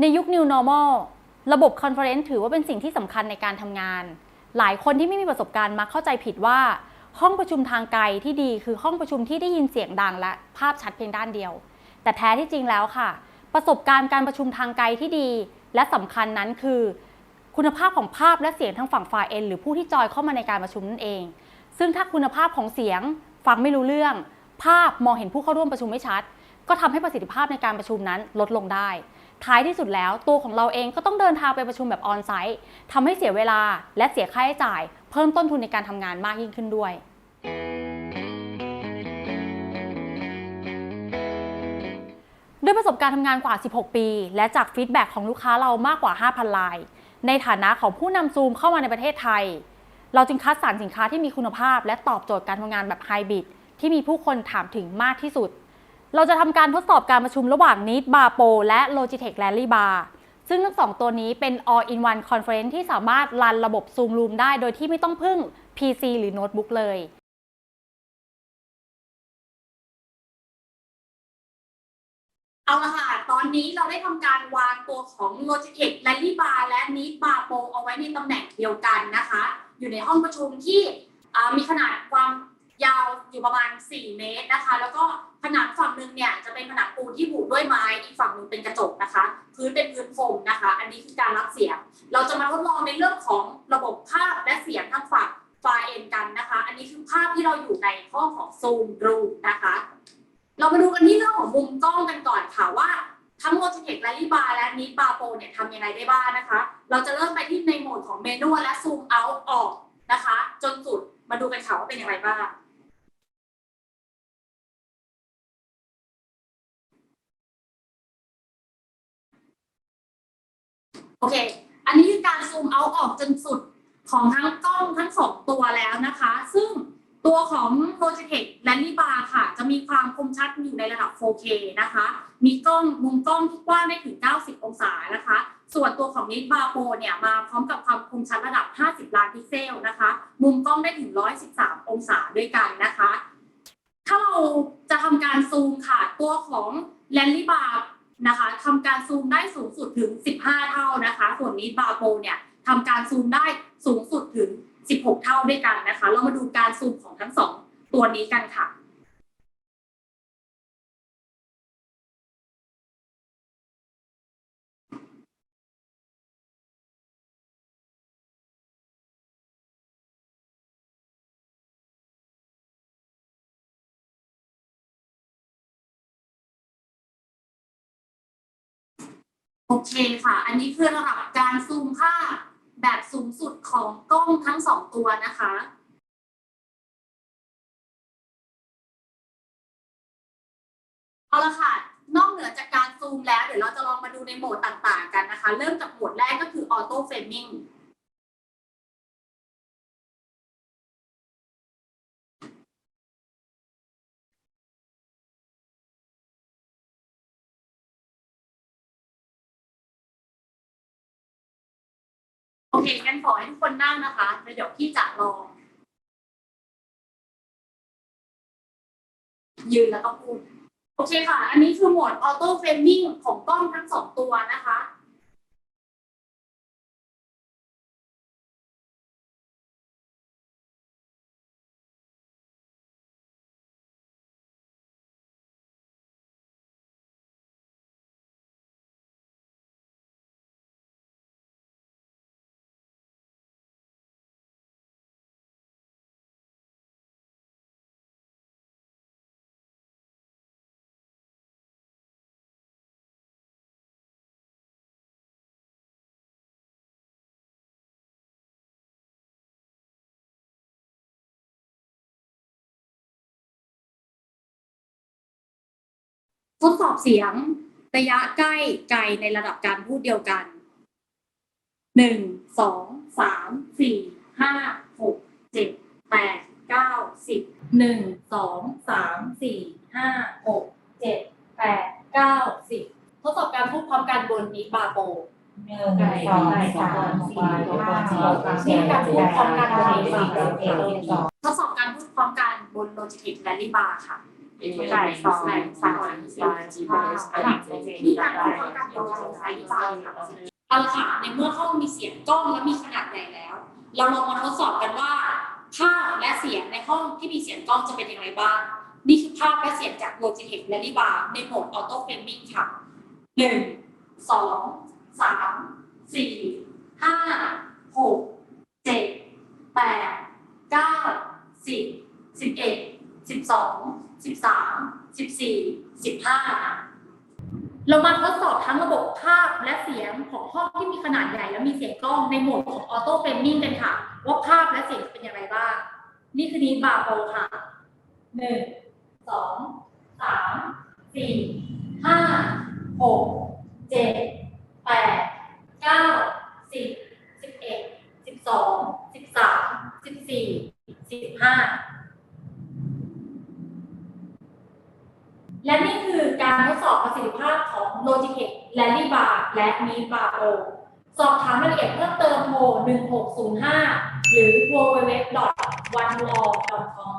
ในยุค New Normal ระบบคอนเฟอเรนซ์ถือว่าเป็นสิ่งที่สำคัญในการทำงาน หลายคนที่ไม่มีประสบการณ์มักเข้าใจผิดว่า ห้องประชุมทางไกลที่ดีคือห้องประชุมที่ได้ยินเสียงดังและภาพชัดเพียงด้านเดียว แต่แท้ที่จริงแล้วค่ะ ประสบการณ์การประชุมทางไกลที่ดี และสำคัญนั้นคือ คุณภาพของภาพและเสียงทั้งฝั่งฝ่ายเอ็นหรือผู้ที่จอยเข้ามาในการประชุมนั่นเอง ซึ่งถ้าคุณภาพของเสียงฟังไม่รู้เรื่อง ภาพมองเห็นผู้เข้าร่วมประชุมไม่ชัด ก็ทำให้ประสิทธิภาพในการประชุมนั้นลดลงได้ ท้ายที่สุดแล้วตัวของเราเองก็ต้องเดินทางไปประชุมแบบออนไซต์ทำให้เสียเวลาและเสียค่าใช้จ่าย เพิ่มต้นทุนในการทำงานมากยิ่งขึ้นด้วย ด้วยประสบการณ์ทำงานกว่า 16 ปี และจากฟีดแบ็กของลูกค้าเรามากกว่า 5,000ลาย ในฐานะของผู้นำซูมเข้ามาในประเทศไทย เราจึงคัดสรรสินค้าที่มีคุณภาพ และตอบโจทย์การทำงานแบบไฮบริดที่มีผู้คนถามถึงมากที่สุด เราจะทำการทดสอบการประชุมระหว่าง Neat Bar Pro และ Logitech Rally Bar ซึ่งทั้งสองตัวนี้เป็น all-in-one conference ที่สามารถรันระบบ Zoom Room ได้โดยที่ไม่ต้องพึ่ง PC หรือโน้ตบุ๊กเลยเอาละค่ะ ตอนนี้เราได้ทำการวางตัวของ Logitech Rally Bar และ Neat Bar Pro เอาไว้ในตำแหน่งเดียวกันนะคะ อยู่ในห้องประชุมที่มีขนาด อยู่ประมาณ 4 เมตรนะคะ แล้วก็ผนังฝั่งหนึ่งเนี่ยจะเป็นผนังปูนที่บุด้วยไม้ อีกฝั่งหนึ่งเป็นกระจกนะคะ พื้นเป็นพื้นโฟมนะคะ อันนี้คือการรับเสียง เราจะมาทดลองในเรื่องของระบบภาพและเสียงทางฝั่งไฟเอ็นกันนะคะ อันนี้คือภาพที่เราอยู่ในห้องของ Zoom Room นะคะ เรามาดูกันที่เรื่องของมุมกล้องกันก่อนค่ะว่าทั้ง Logitech Rally Bar และ Neat Bar Pro เนี่ยทำยังไงได้บ้างนะคะ เราจะเริ่มไปที่ในโหมดของเมนูและ Zoom out ออกนะคะ จนสุดมาดูกันค่ะว่าเป็นอย่างไรบ้าง โอเค อันนี้คือการซูมเอาออกจนสุดของทั้งกล้องทั้งสองตัวแล้วนะคะ ซึ่งตัวของ Logitech Rally Bar ค่ะ จะมีความคมชัดอยู่ในระดับ 4K นะคะ มีกล้องมุมกล้องที่กว้างได้ถึง 90 องศานะคะ ส่วนตัวของ Neat Bar Pro เนี่ยมาพร้อมกับความคมชัดระดับ 50 ล้านพิกเซลนะคะ มุมกล้องได้ถึง 113 องศาด้วยกันนะคะ ถ้าเราจะทำการซูมค่ะ ตัวของ Rally Bar นะคะทำการซูมได้สูงสุดถึง 15 เท่านะคะ ส่วนนี้บาโปเนี่ยทำการซูมได้สูงสุดถึง 16 เท่าด้วยกันนะคะ เรามาดูการซูมของทั้งสองตัวนี้กันค่ะ โอเคค่ะ อันนี้คือระดับการซูมภาพแบบสูงสุดของกล้องทั้งสองตัวนะคะ เอาละค่ะ นอกเหนือจากการซูมแล้ว เดี๋ยวเราจะลองมาดูในโหมดต่างๆกันนะคะ เริ่มจากโหมดแรกก็คือออโต้เฟรมมิ่ง โอเคงั้นขอให้ทุกคนนั่งนะคะแล้วเดี๋ยวพี่จะลอง ยืนแล้วก็พูด โอเคค่ะ อันนี้คือโหมดออโต้เฟรมมิ่งของกล้องทั้งสองตัวนะคะ ทดสอบเสียงระยะใกล้ไกลในระดับการพูดเดียวกัน หนึ่ง สอง สาม สี่ ห้า หก เจ็ด แปด เก้า สิบ หนึ่ง สอง สาม สี่ ห้า หก เจ็ด แปด เก้า สิบ ทดสอบการพูดพร้อมกันบนนิบาโปหนึ่งสองสามสี่ห้าหกเจ็ดแปดเก้าสิบทดสอบการพูดพร้อมกันบน Logitech Rally Bar ค่ะแปดสองแปดสามแปดห้าหลักเจ็ดมีแปการดทำการตัว เอาละค่ะในเมื่อห้องมีเสียงกล้องและมีขนาดใหญ่แล้ว เราลองมาทดสอบกันว่าภาพและเสียงในห้องที่มีเสียงกล้องจะเป็นอย่างไรบ้าง นี่คือภาพและเสียงจาก Logitech r a l y Bar ในโหมด Auto Framing ค่ะหนึ่งสองสามสี่ห้าหกเจ็ดแปดเก้าสิบสิบเอ็ดสิบสอง 13 14 15 เรามาทดสอบทั้งระบบภาพและเสียงของห้องที่มีขนาดใหญ่และมีเสียงกล้องในโหมดของออโต้เฟรมมิ่งกันค่ะ ว่าภาพและเสียงเป็นอย่างไรบ้าง นี่คือนี้บาโบค่ะ 1 2 3 4 5 6 7 การทดสอบประสิทธิภาพของโลจิเกตแลลี่บาร์และมีบาร์โอสอบถามรายละเอียดเพิ่มเติมโทร1605 หรือ www.onewall.com